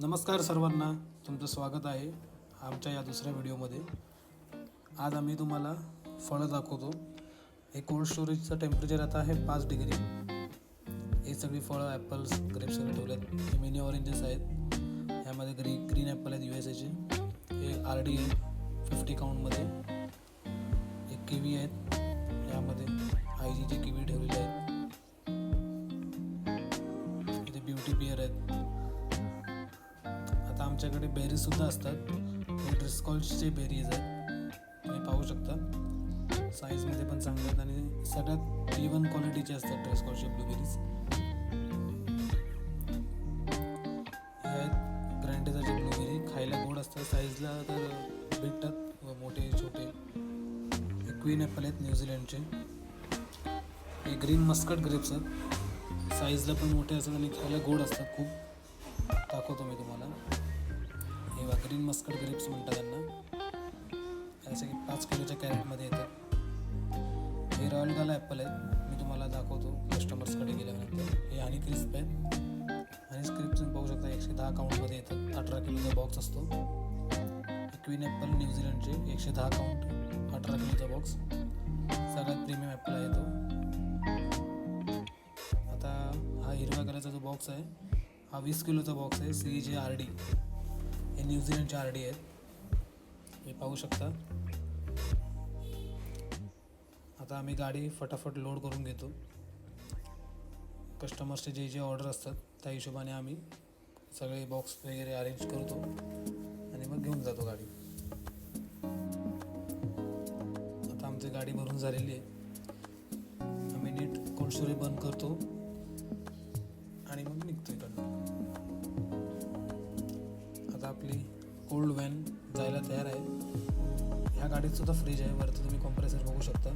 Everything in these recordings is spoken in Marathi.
नमस्कार सर्वांना. तुमचं स्वागत आहे आमच्या या दुसऱ्या व्हिडिओमध्ये. आज आम्ही तुम्हाला फळं दाखवतो. हे कोल्ड स्टोरेजचं टेम्परेचर आता आहे पाच डिग्री हे सगळी फळं ॲपल्स ग्रेप्स सगळे आहेत हे मिनी ऑरेंजेस आहेत. ह्यामध्ये ग्री ग्रीन ॲपल आहेत यू एस एचे हे आर डी फिफ्टी काउंटमध्ये एक किवी आहेत. यामध्ये आय जीचे किवी ठेवलेले आहेत. इथे ब्युटी बिअर आहेत. आमच्याकडे बेरीजसुद्धा असतात. हे ड्रिस्कॉल्सचे बेरीज आहेत तुम्ही पाहू शकता. साईजमध्ये पण चांगले आहेत आणि सगळ्यात इवन क्वालिटीचे असतात ड्रिस्कॉल्सचे ब्लूबेरीज हे आहेत ग्रँडेजाचे ब्लूबेरी खायला गोड असतात. साईजला तर भेटतात व मोठे छोटे. हे क्वीन ॲपल आहेत न्यूझीलंडचे हे ग्रीन मस्कट ग्रेप्स आहेत. साईजला पण मोठे असतात आणि खायला गोड असतात खूप. दाखवतो मी तुम्हाला. किंवा ग्रीन मस्कट ग्रेप्स म्हणतात त्यांना. जसं की पाच किलोच्या कॅरेटमध्ये येतात. हे रॉयल गाला ॲपल आहेत. मी तुम्हाला दाखवतो. कस्टमर्सकडे गेल्यानंतर. हे हनी क्रिस्प आहेत. हनी क्रिस्प तुम्ही पाहू शकता एकशे दहा काउंटमध्ये येतात. अठरा किलोचा बॉक्स असतो. क्वीन ॲपल न्यूझीलंडचे एकशे दहा काउंट अठरा किलोचा बॉक्स सगळ्यात प्रीमियम ॲपल आहे तो. आता हा हिरव्या कलरचा जो बॉक्स आहे हा वीस किलोचा बॉक्स आहे. सी जे आर डी. हे न्यूझीलंडचे आर डी आहेत. हे पाहू शकता. आता आम्ही गाडी फटाफट लोड करून घेतो. कस्टमर्सचे जे जे ऑर्डर असतात त्या हिशोबाने आम्ही सगळे बॉक्स वगैरे अरेंज करतो आणि मग घेऊन जातो गाडी. आता आमची गाडी भरून झालेली आहे. आम्ही नीट कोल्ड स्टोरेज बंद करतो आणि मग निघतो ओल्ड कोल्ड व्हॅन जायला तयार आहे ह्या गाडीत सुद्धा फ्रीज आहे. वरती तुम्ही कॉम्प्रेसर बघू शकता.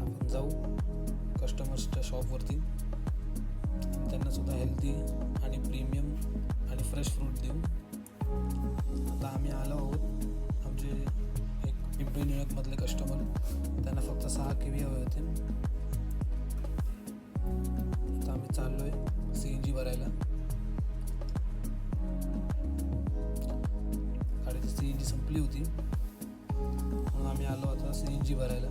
आपण जाऊ कस्टमर्सच्या शॉपवरती त्यांना सुद्धा हेल्दी आणि प्रीमियम आणि फ्रेश फ्रूट देऊ. आता आम्ही आलो आहोत. आमचे एक पिंपरी निळकमधले कस्टमर त्यांना फक्त सहा किवी हवे होते. चाललो आहे चाललोय सी एन जी भरायला. गाडीची सी एन जी संपली होती. म्हणून आम्ही आलो आता सी एन जी भरायला.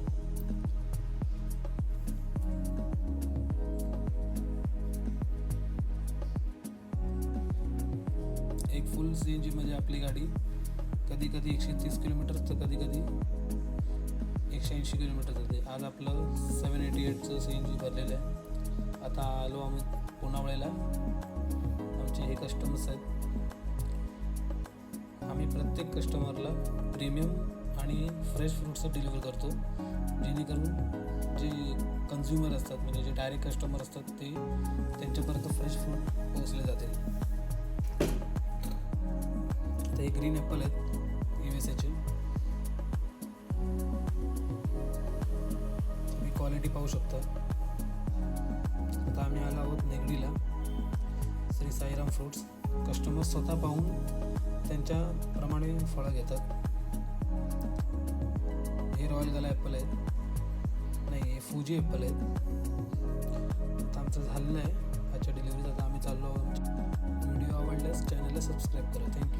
एक फुल सी एन जी म्हणजे आपली गाडी. कधी कधी एकशे तीस किलोमीटर तर कधी कधी एकशे ऐंशी किलोमीटर जाते. आज आपलं सेवन एटी एटचं सी एन जी भरलेलं आहे. आता आलो आम्ही पुनावळ्याला आमचे हे कस्टमर्स आहेत. आम्ही प्रत्येक कस्टमरला प्रीमियम आणि फ्रेश फ्रूट्स डिलिव्हर करतो. जेणेकरून जे कन्झ्युमर असतात म्हणजे जे डायरेक्ट कस्टमर असतात ते त्यांच्यापर्यंत फ्रेश फ्रूट पोहोचले जातील. ते हे ग्रीन ॲपल आहेत यू एस एचे तुम्ही क्वालिटी पाहू शकता. आता आम्ही आलो आहोत नेगडीला. श्री साईराम फ्रूट्स कस्टमर स्वतः पाहून त्यांच्याप्रमाणे फळं घेतात. हे रॉयल गला ॲपल आहेत. नाही हे फुजी ॲपल आहेत. आता आमचं झालेलं आहे. आजच्या डिलिव्हरीत आता आम्ही चाललो आहोत. व्हिडिओ आवडल्यास चॅनलला सबस्क्राईब करा. थँक्यू